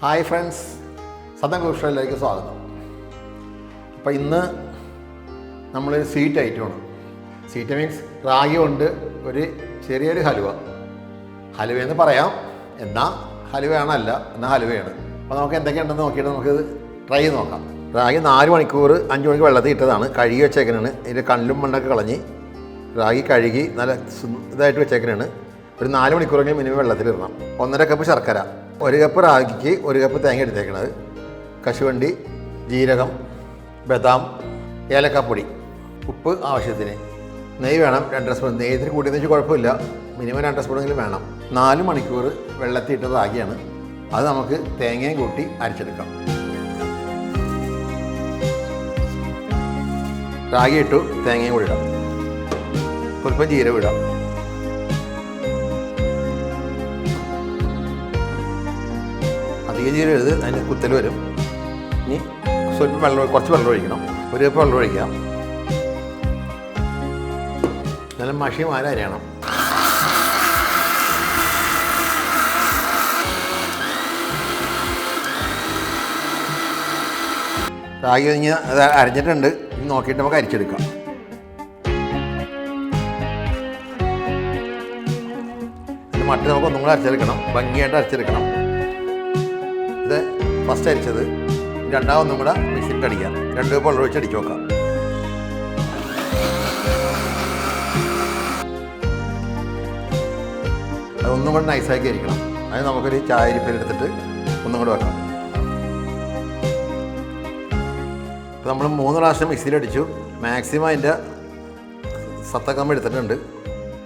Hi friends Sadan കുഷയിലേക്ക് സ്വാഗതം. അപ്പോൾ ഇന്ന് നമ്മളൊരു സ്വീറ്റ് ഐറ്റമാണ്. സ്വീറ്റ് മീൻസ് റാഗി കൊണ്ട് ഒരു ചെറിയൊരു ഹലുവ. ഹലുവ എന്ന് പറയാം. എന്നാൽ ഹലുവയാണല്ല എന്നാൽ ഹലുവയാണ്. അപ്പോൾ നമുക്ക് എന്തൊക്കെയുണ്ടെന്ന് നോക്കിയിട്ട് നമുക്ക് ട്രൈ ചെയ്ത് നോക്കാം. റാഗി നാല് മണിക്കൂർ അഞ്ച് മണിക്ക് വെള്ളത്തിൽ ഇട്ടതാണ്. കഴുകി വെച്ചേക്കനാണ് ഇതിന്റെ കല്ലും മണ്ണൊക്കെ കളഞ്ഞ് റാഗി കഴുകി നല്ല ഇതായിട്ട് വെച്ചേക്കനാണ് ഒരു നാല് മണിക്കൂറെങ്കിലും മിനിമം വെള്ളത്തിൽ വെള്ളത്തിലിടണം. ഒന്നര കപ്പ് ശർക്കര. ഒരു കപ്പ് റാഗിക്ക് ഒരു കപ്പ് തേങ്ങ എടുത്തേക്കണത്. കശുവണ്ടി ജീരകം ബദാം ഏലക്കാപ്പൊടി ഉപ്പ് ആവശ്യത്തിന്. നെയ്യ് വേണം രണ്ട് സ്പൂൺ. നെയ്യത്തിന് കൂട്ടിയെന്ന് വെച്ചാൽ കുഴപ്പമില്ല. മിനിമം രണ്ട് സ്പൂണെങ്കിലും വേണം. നാല് മണിക്കൂർ വെള്ളത്തിൽ ഇട്ട റാഗിയാണ്. അത് നമുക്ക് തേങ്ങയും കൂട്ടി അരച്ചെടുക്കാം. റാഗി ഇട്ടു തേങ്ങയും കൂടി ഇടാം. സ്വല്പം ജീരകം ഇടാം. ജീരകം എഴുത് അതിന് കുത്തൽ വരും. ഇനി സ്വല്പം വെള്ളം കുറച്ച് വെള്ളം ഒഴിക്കണം. ഒരു കപ്പ് വെള്ളം ഒഴിക്കാം നല്ല മഷി മാല അരിയണം? റാഗി കഴിഞ്ഞ് അത് അരഞ്ഞിട്ടുണ്ട്. നോക്കിയിട്ട് നമുക്ക് അരിച്ചെടുക്കാം. മട്ടി നമുക്ക് ഒന്നും കൂടെ അരച്ചെടുക്കണം. ഭംഗിയായിട്ട് അരച്ചെടുക്കണം. ഫസ്റ്റ് അരിച്ചത് രണ്ടാമതും കൂടെ മിക്സിയിട്ട് അടിക്കാം. രണ്ട് കപ്പ് വെള്ളം ഒഴിച്ച് അടിച്ച് നോക്കാം. അതൊന്നും കൂടെ നൈസാക്കി അരിക്കണം. അത് നമുക്കൊരു ചായ അരിപ്പയിലെടുത്തിട്ട് ഒന്നും കൂടെ വെക്കാം ഇപ്പം നമ്മൾ മൂന്ന് പ്രാവശ്യം മിക്സിയിലടിച്ചു മാക്സിമം അതിന്റെ സത്തൊക്കെ നമ്മൾ എടുത്തിട്ടുണ്ട്.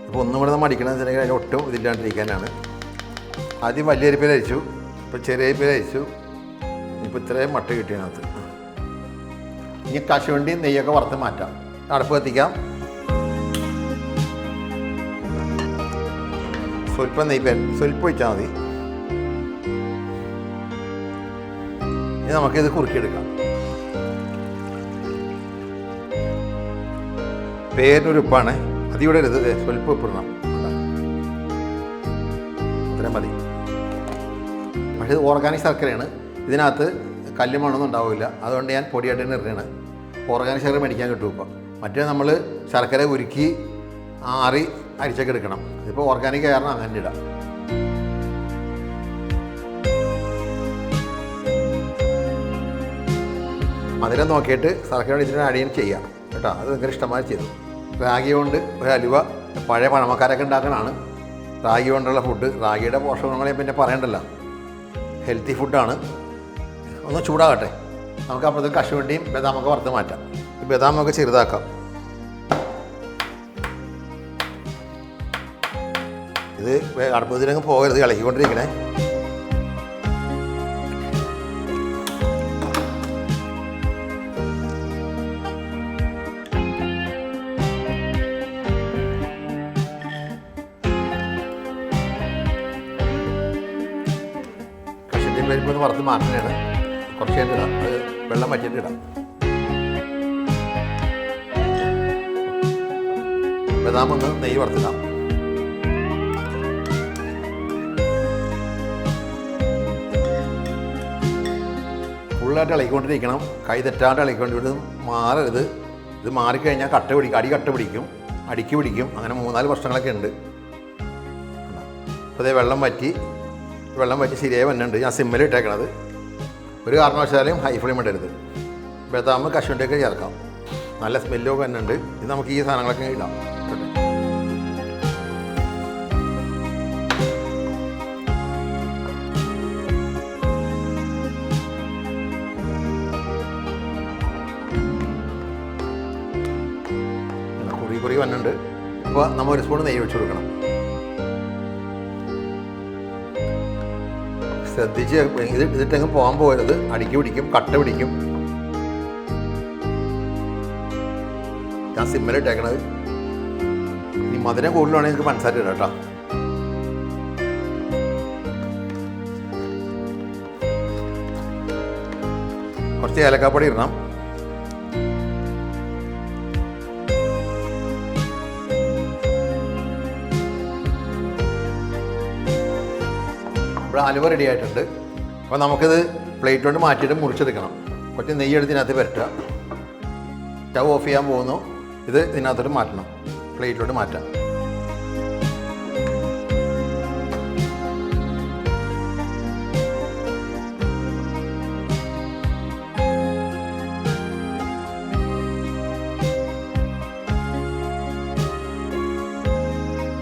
അപ്പോൾ ഒന്നും കൂടെ നമ്മൾ അടിക്കണമെന്ന് വെച്ചിട്ടുണ്ടെങ്കിൽ അതിന്റെ ഒട്ടും ഇതില്ലാണ്ടിരിക്കാനാണ്. ആദ്യം വലിയ അരിപ്പയിൽ അരിച്ചു. ഇപ്പോൾ ചെറിയ അരിപ്പയിൽ അരിച്ചു. ഇപ്പോൾ ഇത്രയും മട്ട കിട്ടിയതിനകത്ത്. ഇനി കശുവണ്ടി നെയ്യൊക്കെ വറുത്ത് മാറ്റാം. അടുപ്പ് കത്തിക്കാം. സ്വല്പം നെയ്യ് സ്വല്പം ഒഴിച്ചാൽ മതി. ഇനി നമുക്കിത് കുറുക്കിയെടുക്കാം. പേരിനൊരു ഉപ്പാണ് അതിവിടെ ദേ, സ്വല്പം ഉപ്പിടണം? അത്രയും മതി. പക്ഷേ ഓർഗാനിക് ശർക്കരയാണ്. ഇതിനകത്ത് കല്ല് മണ്ണൊന്നും ഉണ്ടാവില്ല. അതുകൊണ്ട് ഞാൻ പൊടിയായിട്ട് തന്നെ ഇറങ്ങണം ഓർഗാനിക് ശർക്കര മേടിക്കാൻ കിട്ടും ഇപ്പം. മറ്റേ നമ്മൾ ശർക്കര ഉരുക്കി ആറി അരിച്ചൊക്കെ എടുക്കണം. ഇതിപ്പോൾ ഓർഗാനിക് കാരണം അങ്ങനെ ഇടാം. മധുരം നോക്കിയിട്ട് ശർക്കര അടിച്ചിട്ട് ആഡ് ചെയ്യാം. കേട്ടോ? അത് ഭയങ്കര ഇഷ്ടമായി ചെയ്തു. റാഗി കൊണ്ട് ഒരു അലുവ പഴയ പഴമക്കാരൊക്കെ ഉണ്ടാക്കണതാണ്. റാഗി കൊണ്ടുള്ള ഫുഡ് റാഗിയുടെ പോഷകങ്ങളെ പിന്നെ പറയണ്ടല്ലോ. ഹെൽത്തി ഫുഡാണ് ഒന്ന് ചൂടാകട്ടെ. നമുക്ക് അപ്പോഴത്തെ കശുവണ്ടിയും ബദാമൊക്കെ വറുത്ത് മാറ്റാം. ഈ ബദാമൊക്കെ ചെറുതാക്കാം. ഇത് അടുപ്പത്തിലങ്ങ് പോകരുത് പരിപ്പ് ഒന്ന് വറുത്ത് മാറ്റാനാണ് കുറച്ച് കഴിഞ്ഞ് ഇടാം. അത് വെള്ളം വറ്റിയിട്ട് ഇടാം. ബദാം ഒന്ന് നെയ്യ് വറുത്തിടാം. ഫുള്ളായിട്ട് ഇളക്കിക്കൊണ്ടിരിക്കണം കൈ തെറ്റാണ്ട് ഇളക്കിക്കൊണ്ട് മാറരുത്. ഇത് മാറിക്കഴിഞ്ഞാൽ കട്ട പിടിക്കും. അടി കട്ട പിടിക്കും. അടിക്ക് പിടിക്കും. അങ്ങനെ മൂന്നാൽ പ്രശ്നങ്ങളൊക്കെ ഉണ്ട്. അപ്പോൾ അതേ വെള്ളം വറ്റി. വെള്ളം വറ്റി ശരിയായി വന്നിട്ടുണ്ട്. ഞാൻ സിമ്മിൽ ഇട്ടേക്കണത് ഒരു കാരണവശാലും ഹൈ ഫ്ലെയിം ഇടരുത്. ബദാം കശുവണ്ടിയൊക്കെ ചേർക്കാം. നല്ല സ്മെല്ലൊക്കെ തന്നെ ഉണ്ട് ഇത് നമുക്ക് ഈ സാധനങ്ങളൊക്കെ ഇടാം. കുറി കുറി വന്നിട്ടുണ്ട്. അപ്പോൾ നമ്മൾ ഒരു സ്പൂൺ നെയ്യ് വെച്ച് കൊടുക്കണം. ശ്രദ്ധിച്ച് ഇത് ഇതിട്ടങ്ങ് പോകാൻ പോകരുത്. അടിക്ക് പിടിക്കും കട്ട പിടിക്കും. ഞാൻ സിമ്മലിട്ടേക്കണത് ഇനി മധുരം കൂടുതലാണെങ്കിൽ എനിക്ക് പഞ്ചസാര ഇടാം കേട്ടോ. കുറച്ച് ഏലക്കാപ്പൊടി ഇടണം. ഇവിടെ അലുവ റെഡി ആയിട്ടുണ്ട്. അപ്പോൾ നമുക്കിത് പ്ലേറ്റ് കൊണ്ട് മാറ്റിയിട്ട് മുറിച്ചെടുക്കണം. കുറച്ച് നെയ്യ് എടുത്ത് ഇതിനകത്ത് പുരട്ടുക സ്റ്റവ് ഓഫ് ചെയ്യാൻ പോകുന്നു. ഇത് ഇതിനകത്തോട്ട് മാറ്റണം. പ്ലേറ്റിലോട്ട് മാറ്റാം.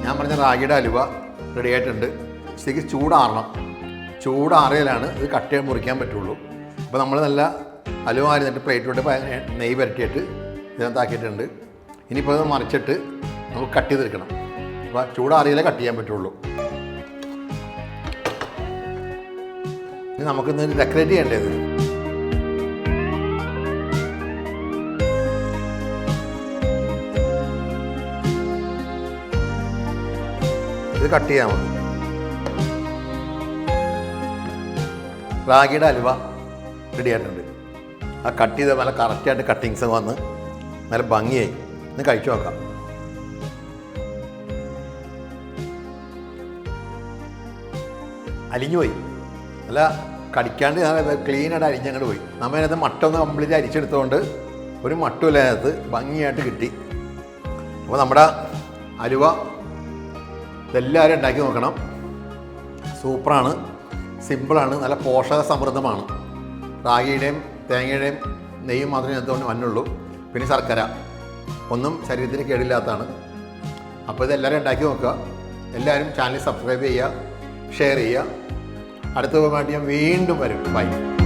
ഞാൻ പറഞ്ഞ റാഗിയുടെ അലുവ റെഡി ആയിട്ടുണ്ട്. ശരിക്കും ചൂടാറണം. ചൂടാറിയാലാണ് ഇത് കട്ട് മുറിക്കാൻ പറ്റുള്ളൂ. അപ്പോൾ നമ്മൾ നല്ല അലുവ അരിഞ്ഞിട്ട് പ്ലേറ്റിലോട്ട് നെയ്യ് പുരട്ടിയിട്ട് ഇതിനകത്താക്കിയിട്ടുണ്ട്. ഇനിയിപ്പോൾ ഇത് മറിച്ചിട്ട് നമുക്ക് കട്ട് ചെയ്തെടുക്കണം. അപ്പോൾ ചൂടാറിയാലേ കട്ട് ചെയ്യാൻ പറ്റുള്ളൂ. ഇനി നമുക്കിന്ന് ഡെക്കറേറ്റ് ചെയ്യേണ്ടത്. ഇത് കട്ട് ചെയ്യാൻ റാഗിയുടെ അലുവ റെഡി ആയിട്ടുണ്ട്. ആ കട്ട് ചെയ്ത നല്ല കറക്റ്റായിട്ട് കട്ടിങ്സ് വന്ന് നല്ല ഭംഗിയായി. ഇന്ന് കഴിച്ചു നോക്കാം. അലിഞ്ഞുപോയി അല്ല കടിക്കാണ്ട് ക്ലീനായിട്ട് അരിഞ്ഞങ്ങോട്ട് പോയി. നമ്മൾ അതിനകത്ത് മട്ട ഒന്ന് കംപ്ലീറ്റ് അരിച്ചെടുത്തുകൊണ്ട് ഒരു മട്ടുമില്ല അതിനകത്ത്. ഭംഗിയായിട്ട് കിട്ടി. അപ്പോൾ നമ്മുടെ അലുവ ഇതെല്ലാവരും ഉണ്ടാക്കി നോക്കണം. സൂപ്പറാണ്. സിമ്പിളാണ് നല്ല പോഷക സമൃദ്ധമാണ്. റാഗിയുടെയും തേങ്ങയുടെയും നെയ്യും മാത്രമേ അതുകൊണ്ട് വന്നുള്ളൂ. പിന്നെ ശർക്കര. ഒന്നും ശരീരത്തിന് കേടില്ലാത്തതാണ്. അപ്പോൾ ഇതെല്ലാവരും ഉണ്ടാക്കി നോക്കുക. എല്ലാവരും ചാനൽ സബ്സ്ക്രൈബ് ചെയ്യുക ഷെയർ ചെയ്യുക. അടുത്ത വീഡിയോ ഞാൻ വീണ്ടും വരും. ബൈ.